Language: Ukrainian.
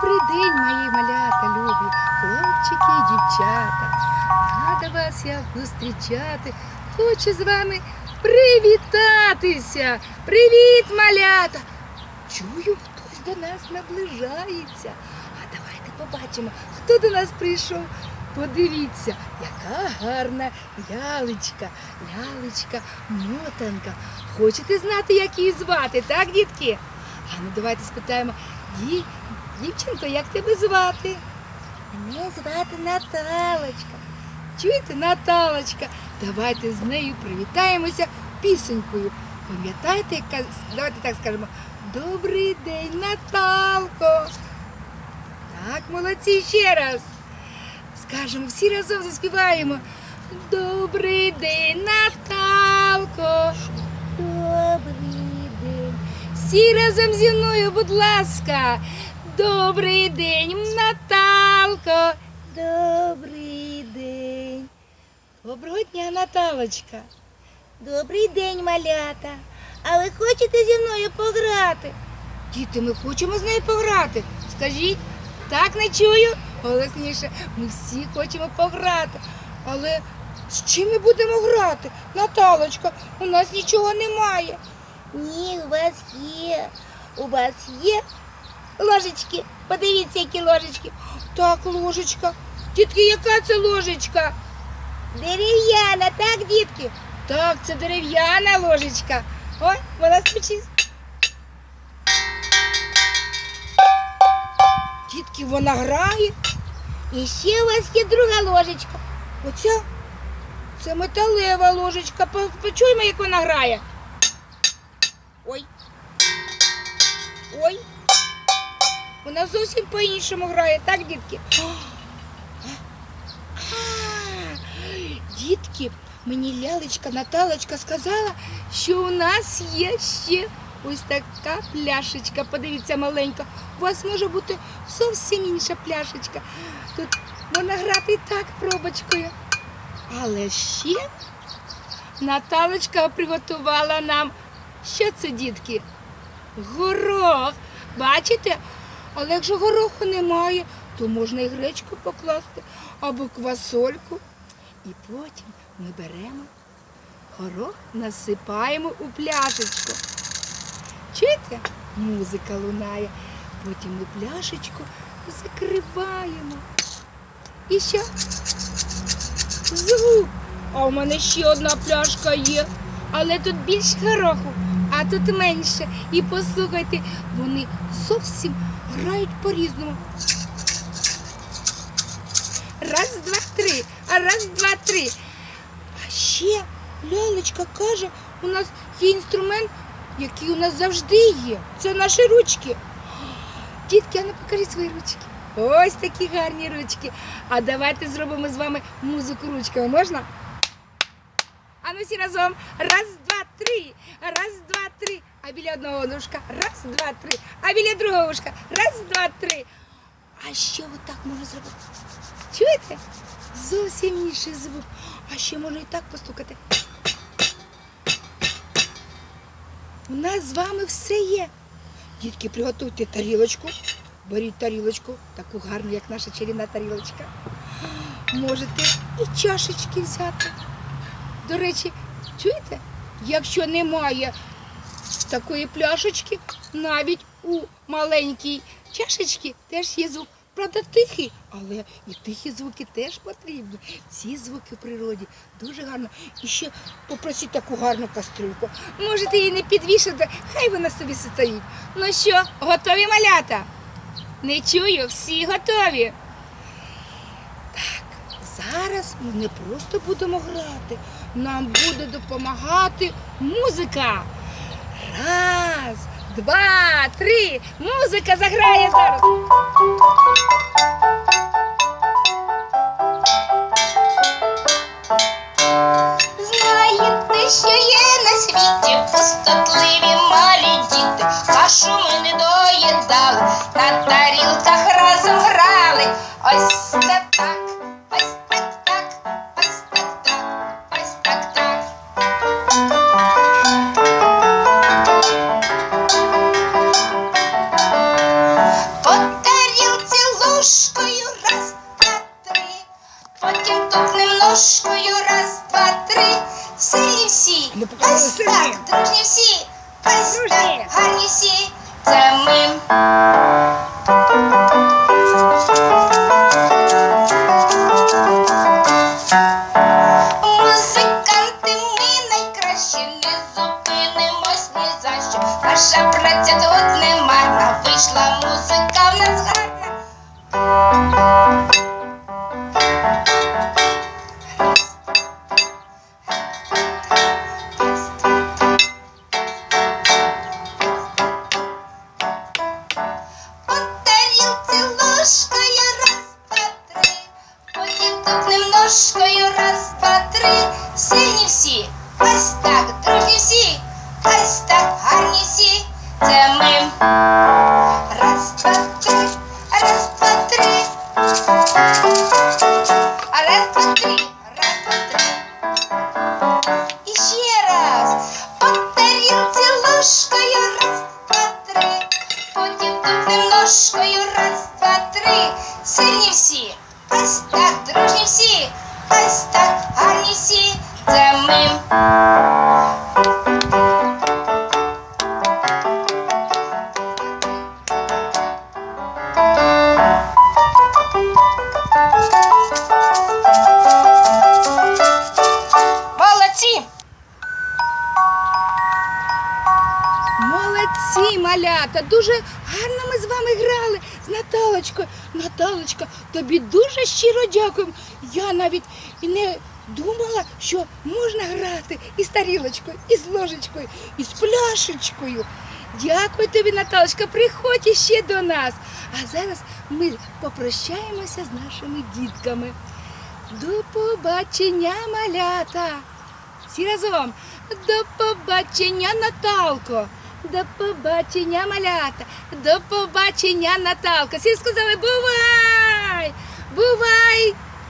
Добрий день, мої малята, любі, хлопчики і дівчата. Рада вас я зустрічати. Хочу з вами привітатися. Привіт, малята! Чую, хтось до нас наближається. А давайте побачимо, хто до нас прийшов. Подивіться, яка гарна лялечка, лялечка, мотанка. Хочете знати, як її звати, так, дітки? А ну давайте спитаємо, «Ді- дівчинко, як тебе звати? Мене звати Наталочка. Чуєте, Наталочка? Давайте з нею привітаємося пісенькою. Пам'ятаєте, яка давайте так скажемо. Добрий день, Наталко. Так, молодці ще раз. Скажемо, всі разом заспіваємо. Добрий день, Наталко. Добрий день. Всі разом зі мною, будь ласка. Добрий день, Наталко. Добрий день. Доброго дня, Наталочка. Добрий день, малята. А ви хочете зі мною пограти? Діти, ми хочемо з нею пограти. Скажіть, так не чую? Голосніше, ми всі хочемо пограти. Але з чим ми будемо грати? Наталочка, у нас нічого немає. Ні, у вас є. У вас є ложечки. Подивіться, які ложечки. Так, ложечка. Дітки, яка це ложечка? Дерев'яна, так, дітки? Так, це дерев'яна ложечка. Ой, вона стучить. Дітки, вона грає. І ще у вас є друга ложечка. Оця це металева ложечка. Почуємо, як вона грає. Ой. Ой. Вона зовсім по-іншому грає, так, дітки? Дітки, мені лялечка Наталочка сказала, що у нас є ще ось така пляшечка. Подивіться, маленька. У вас може бути зовсім інша пляшечка. Тут можна грати і так пробочкою. Але ще Наталочка приготувала нам. Що це, дітки? Горох. Бачите? Але якщо гороху немає, то можна і гречку покласти або квасольку. І потім ми беремо горох, насипаємо у пляшечку. Чуєте? Музика лунає. Потім ми пляшечку закриваємо. І що? Звук. А у мене ще одна пляшка є. Але тут більше гороху, а тут менше. І послухайте, вони зовсім грають по-різному. Раз, два, три. А раз, два, три. А ще лялечка каже, у нас є інструмент, який у нас завжди є. Це наші ручки. Дітки, а ну покажіть свої ручки. Ось такі гарні ручки. А давайте зробимо з вами музику ручками. Можна? А ну всі разом. Раз, два, три. Раз, два. А біля одного ушка. Раз, два, три. А біля другого ушка. Раз, два, три. А що отак можна зробити? Чуєте? Зовсім інший звук. А ще можна і так постукати. У нас з вами все є. Дітки, приготуйте тарілочку. Беріть тарілочку, таку гарну, як наша чарівна тарілочка. Можете і чашечки взяти. До речі, чуєте? Якщо немає такої пляшечки, навіть у маленькій чашечці теж є звук. Правда, тихий, але і тихі звуки теж потрібні. Ці звуки в природі дуже гарно. І ще попросіть таку гарну кастрюльку. Можете її не підвішати, хай вона собі стоїть. Ну що, готові малята? Не чую, всі готові. Так, зараз ми не просто будемо грати, нам буде допомагати музика. Раз, два, три. Музика заграє зараз. Знаєте, що є на світі пустотливі малі діти, кашу ми не доїдали, на тарілках разом грали. Ось ножкою раз, два, три, потім тупнем ножкою раз, два, три, все і всі, ось так, дружні всі, ось так, гарні всі, це ми. Тупнем раз, два, три. Сильні всі. Малята! Дуже гарно ми з вами грали з Наталочкою. Наталочка, тобі дуже щиро дякуємо. Я навіть не думала, що можна грати і з тарілочкою, і з ложечкою, і з пляшечкою. Дякую тобі, Наталочка, приходь іще до нас. А зараз ми попрощаємося з нашими дітками. До побачення, малята! Всі разом. До побачення, Наталко. До побачення, малята. До побачення, Наталка. Всі сказали, бувай! Бувай!